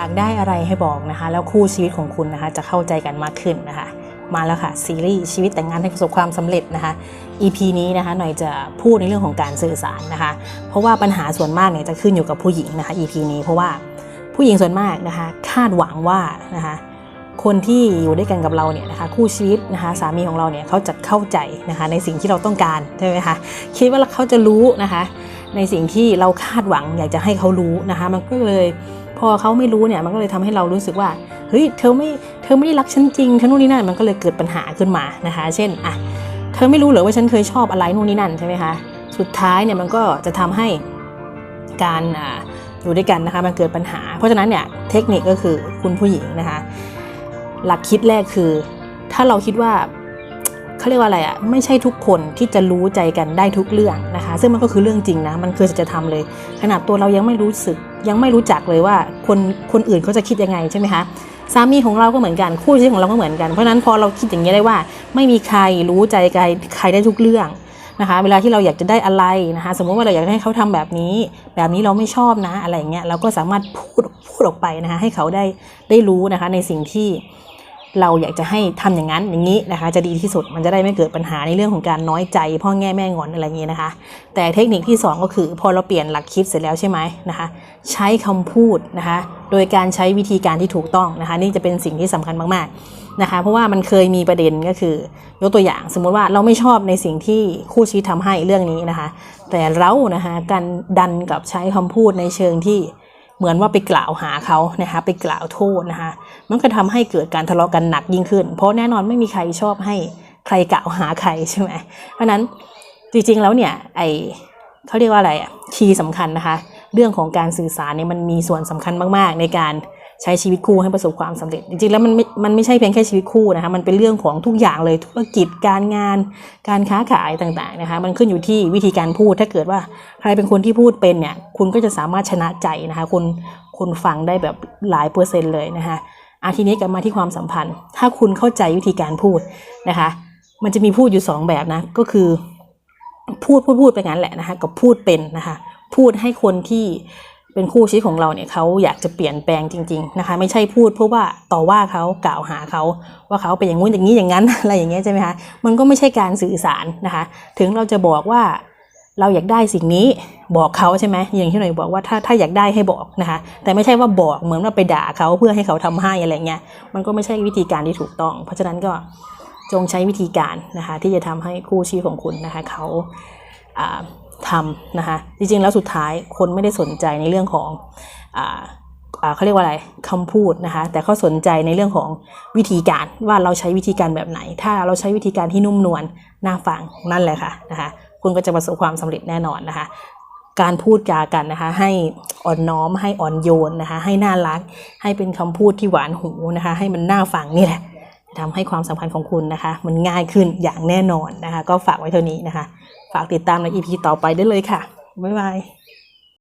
อยากได้อะไรให้บอกนะคะ แล้วคู่ชีวิตของคุณนะคะ จะเข้าใจกันมากขึ้นนะคะ มาแล้วค่ะซีรีส์ชีวิตแต่งงานให้ประสบความสำเร็จนะคะ EP นี้นะคะหน่อยจะพูดในเรื่องของการสื่อสารนะคะ เพราะว่าปัญหาส่วนมากเนี่ยจะขึ้นอยู่กับผู้หญิงนะคะ EP นี้เพราะว่าผู้หญิงส่วนมากนะคะ คาดหวังว่านะคะคนที่อยู่ด้วยกันกับเราเนี่ยนะคะคู่ชีวิตนะคะสามีของเราเนี่ยเขาจะเข้าใจนะคะในสิ่งที่เราต้องการใช่ไหมคะคิดว่าเขาจะรู้นะคะในสิ่งที่เราคาดหวังอยากจะให้เขารู้นะคะมันก็เลย พอเขาไม่รู้เนี่ยมันก็เลยทำให้เรารู้สึกว่าเฮ้ยเธอไม่เธอไม่ได้รักฉันจริงเธอนู่นนี่นั่นมันก็เลยเกิดปัญหาขึ้นมานะคะ เช่นอะเธอไม่รู้เหรอว่าฉันเคยชอบอะไรนู่นนี่นั่นใช่ไหมคะสุดท้ายเนี่ยมันก็จะทำให้การอยู่ด้วยกันนะคะมันเกิดปัญหา เพราะฉะนั้นเนี่ยเทคนิคก็คือคุณผู้หญิงนะคะ หลักคิดแรกคือ ถ้าเราคิดว่า เขาเรียกว่าอะไรอะ่ะไม่ใช่ทุกคนที่จะรู้ใจกันได้ทุกเรื่องนะคะ ซึ่งมันก็คือเรื่องจริงนะ มันคือสัจธรรมเลย ขนาดตัวเรายังไม่รู้สึก ยังไม่รู้จักเลยว่าคนคนอื่นเขาจะคิดยังไงใช่ไหมคะสามีของเราก็เหมือนกันคู่ชีวิตของเราก็เหมือนกันเพราะนั้นพอเราคิดอย่างนี้ได้ว่า ไม่มีใครรู้ใจใครใครได้ทุกเรื่องนะคะ เวลาที่เราอยากจะได้อะไรนะคะ สมมติว่าเราอยากให้เขาทำแบบนี้ แบบนี้เราไม่ชอบนะอะไรอย่างเงี้ยเราก็สามารถพูดพูดออกไปนะคะให้เขาได้ได้รู้นะคะในสิ่งที่ เราอยากจะให้ทำอย่างนั้นอย่างนี้นะคะ จะดีที่สุดมันจะได้ไม่เกิดปัญหาในเรื่องของการน้อยใจพ่อแง่แม่งอนอะไรอย่างเงี้ยนะคะ แต่เทคนิคที่ 2 ก็คือ พอเราเปลี่ยนหลักคิดเสร็จแล้วใช่ไหมนะคะ ใช้คำพูดนะคะ โดยการใช้วิธีการที่ถูกต้องนะคะ นี่จะเป็นสิ่งที่สำคัญมากๆนะคะ เพราะว่ามันเคยมีประเด็นก็คือยกตัวอย่างสมมุติว่าเราไม่ชอบในสิ่งที่คู่ชีวิตทำให้เรื่องนี้นะคะ แต่เรานะคะการดันกับใช้คำพูดในเชิงที่ เหมือนว่าไปกล่าวหาเขานะคะไปกล่าวโทษนะคะมันก็ทำให้เกิดการทะเลาะกันหนักยิ่งขึ้น เพราะแน่นอนไม่มีใครชอบให้ใครกล่าวหาใครใช่ไหมเพราะนั้นจริงๆแล้วเนี่ยไอเขาเรียกว่าอะไรอะคีย์สำคัญนะคะ เรื่องของการสื่อสารเนี่ยมันมีส่วนสำคัญมากๆ ในการ ใช้ชีวิตคู่ให้ประสบความสำเร็จ จริงๆแล้วมันไม่มันไม่ใช่เพียงแค่ชีวิตคู่นะคะมันเป็นเรื่องของทุกอย่างเลยธุรกิจการงาน การค้าขายต่างๆนะคะมันขึ้นอยู่ที่วิธีการพูดถ้าเกิดว่าใครเป็นคนที่พูดเป็นเนี่ยคุณก็จะสามารถชนะใจนะคะคุณคุณฟังได้แบบหลายเปอร์เซ็นต์เลยนะคะอาทีนี้กลับมาที่ความสัมพันธ์ ถ้าคุณเข้าใจวิธีการพูดนะคะ มันจะมีพูดอยู่สองแบบนะก็คือพูดพูดพูดไปงั้นแหละนะคะกับพูดเป็นนะคะพูดให้คนที่ เป็นคู่ชีวิตของเราเนี่ยเขาอยากจะเปลี่ยนแปลงจริง ๆนะคะ ไม่ใช่พูดเพราะว่าต่อว่าเขากล่าวหาเขาว่าเขาเป็นอย่างงู้นอย่างนี้อย่างนั้นอะไรอย่างเงี้ยใช่ไหมคะมันก็ไม่ใช่การสื่อสารนะคะ ถึงเราจะบอกว่าเราอยากได้สิ่งนี้บอกเขาใช่ไหมอย่างที่หน่อยบอกว่าถ้าถ้าอยากได้ให้บอกนะคะ แต่ไม่ใช่ว่าบอกเหมือนว่าไปด่าเขาเพื่อให้เขาทำให้อะไรเงี้ยมันก็ไม่ใช่วิธีการที่ถูกต้อง เพราะฉะนั้นก็จงใช้วิธีการนะคะที่จะทำให้คู่ชีวิตของคุณนะคะเขาอ่า ทำนะคะจริงๆแล้วสุดท้ายคนไม่ได้สนใจในเรื่องของอ่าเขาเรียกว่าอะไรคำพูดนะคะแต่เขาสนใจในเรื่องของวิธีการว่าเราใช้วิธีการแบบไหน ถ้าเราใช้วิธีการที่นุ่มนวลน่าฟังนั่นแหละค่ะนะคะคุณก็จะประสบความสำเร็จแน่นอนนะคะ การพูดจากันนะคะ ให้อ่อนน้อมให้อ่อนโยนนะคะ ให้น่ารัก ให้เป็นคำพูดที่หวานหูนะคะ ให้มันน่าฟังนี่แหละ ทำให้ความสัมพันธ์ของคุณนะคะ มันง่ายขึ้นอย่างแน่นอนนะคะ ก็ฝากไว้เท่านี้นะคะ ฝากติดตามใน EP ต่อไปได้เลยค่ะ บ๊ายบาย